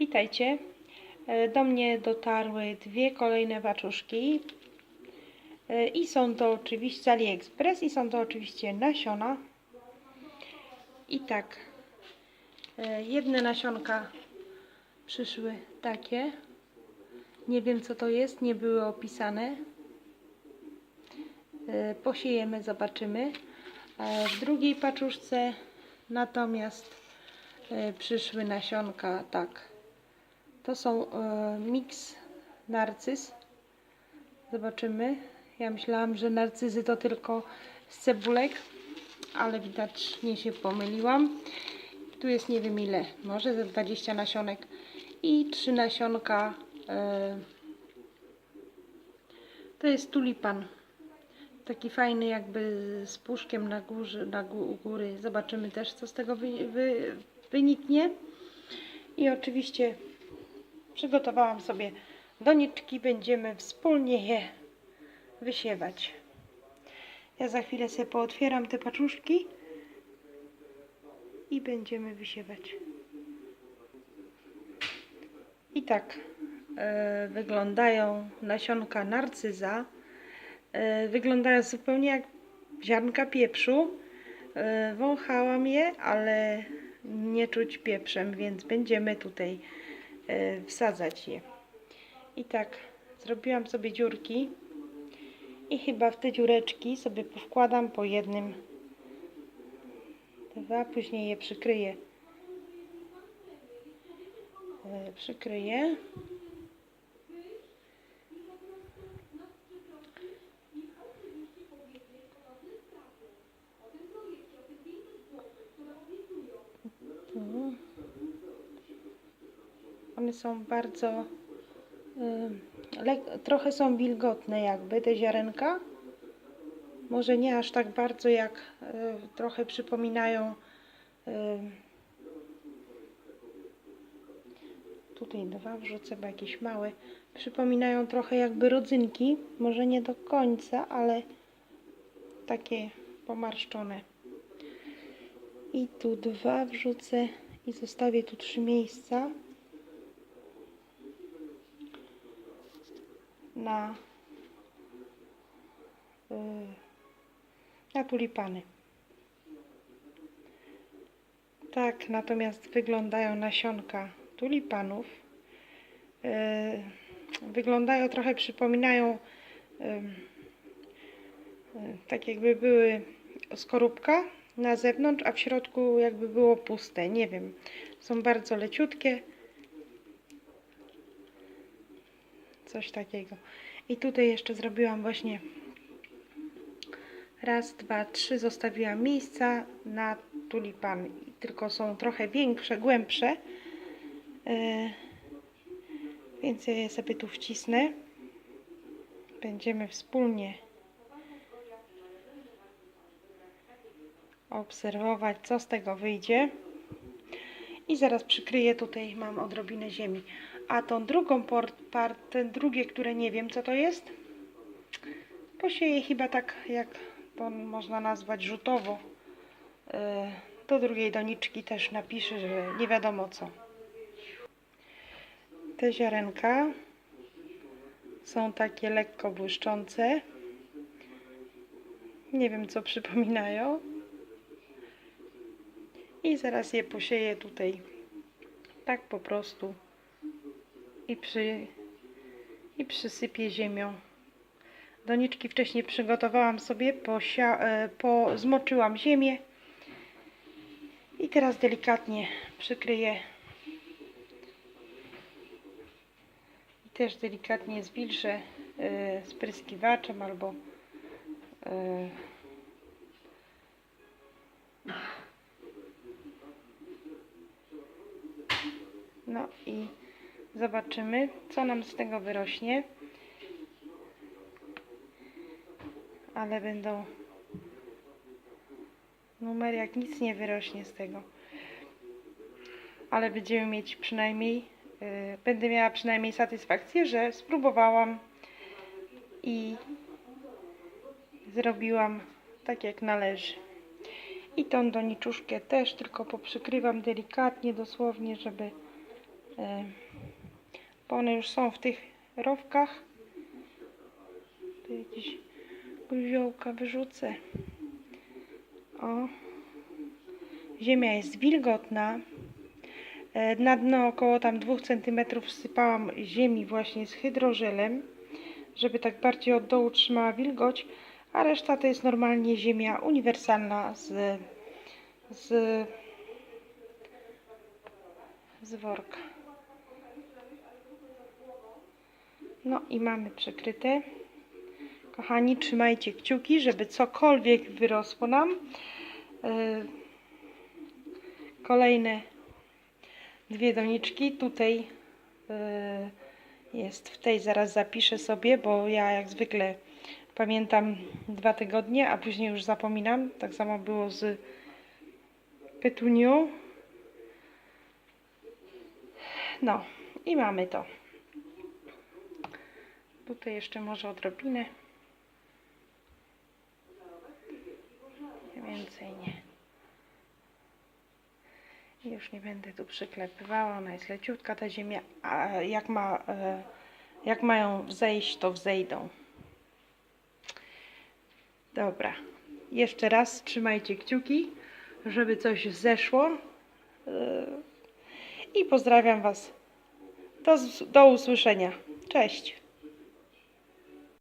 Witajcie. E, Do mnie dotarły dwie kolejne paczuszki. E, I są to oczywiście z AliExpress i są to oczywiście nasiona. I tak. e, Jedne nasionka przyszły takie. Nie wiem co to jest, nie były opisane. Posiejemy, zobaczymy. W drugiej paczuszce natomiast przyszły nasionka tak. To są e, miks narcyz. Zobaczymy. Ja myślałam, że narcyzy to tylko z cebulek, ale widocznie się pomyliłam. Tu jest nie wiem ile, może ze 20 nasionek i 3 nasionka. E, to jest tulipan. Taki fajny jakby z puszkiem na, górze, na góry. Zobaczymy też co z tego wy, wy, wyniknie. I oczywiście przygotowałam sobie doniczki. Będziemy wspólnie je wysiewać. Ja za chwilę sobie pootwieram te paczuszki i będziemy wysiewać. I tak e, wyglądają nasionka narcyza. E, wyglądają zupełnie jak ziarnka pieprzu. E, wąchałam je, ale nie czuć pieprzem, więc będziemy tutaj wsadzać je. I tak zrobiłam sobie dziurki i chyba w te dziureczki sobie powkładam po jednym dwa, później je przykryję. E, Przykryję. Tu. One są bardzo trochę są wilgotne jakby te ziarenka. Może nie aż tak bardzo jak y, trochę przypominają tutaj dwa wrzucę, bo jakieś małe. Przypominają trochę jakby rodzynki. Może nie do końca, ale takie pomarszczone. I tu dwa wrzucę i zostawię tu trzy miejsca na y, na tulipany. Tak, natomiast wyglądają nasionka tulipanów. Y, wyglądają trochę, przypominają y, tak jakby były skorupka na zewnątrz, a w środku jakby było puste. Nie wiem. Są bardzo leciutkie. Coś takiego. I tutaj jeszcze zrobiłam właśnie raz, dwa, trzy. Zostawiłam miejsca na tulipan. Tylko są trochę większe, głębsze. Yy, więc ja je sobie tu wcisnę. Będziemy wspólnie obserwować, co z tego wyjdzie. I zaraz przykryję tutaj, mam odrobinę ziemi. A tą drugą port, part, te drugie, które nie wiem co to jest, posieję chyba tak, jak to można nazwać rzutowo. Yy, Do drugiej doniczki też napiszę, że nie wiadomo co. Te ziarenka są takie lekko błyszczące. Nie wiem co przypominają. I zaraz je posieję tutaj tak po prostu. I, przy, i przysypię ziemią. Doniczki wcześniej przygotowałam sobie, posia, e, po, zmoczyłam ziemię. I teraz delikatnie przykryję. I też delikatnie zwilżę e, spryskiwaczem albo No i zobaczymy, co nam z tego wyrośnie. Ale będą numery, jak nic nie wyrośnie z tego. Ale będziemy mieć przynajmniej, yy, będę miała przynajmniej satysfakcję, że spróbowałam i zrobiłam tak jak należy. I tą doniczuszkę też tylko poprzykrywam delikatnie, dosłownie, żeby bo one już są w tych rowkach. Tu jakieś gruziołka wyrzucę. O. Ziemia jest wilgotna. E, Na dno około tam 2 cm wsypałam ziemi właśnie z hydrożelem, żeby tak bardziej od dołu trzymała wilgoć, a reszta to jest normalnie ziemia uniwersalna z, z, z worka. No i mamy przykryte. Kochani, trzymajcie kciuki, żeby cokolwiek wyrosło nam. E, Kolejne dwie doniczki. Tutaj e, jest w tej, zaraz zapiszę sobie, bo ja jak zwykle pamiętam dwa tygodnie, a później już zapominam. Tak samo było z petunią. No i mamy to. Tutaj jeszcze może odrobinę. Więcej nie. Już nie będę tu przyklepywała, ona jest leciutka ta ziemia, a jak, ma, e, jak mają wzejść, to wzejdą. Dobra, jeszcze raz trzymajcie kciuki, żeby coś zeszło. E, I pozdrawiam Was. Do, do usłyszenia. Cześć.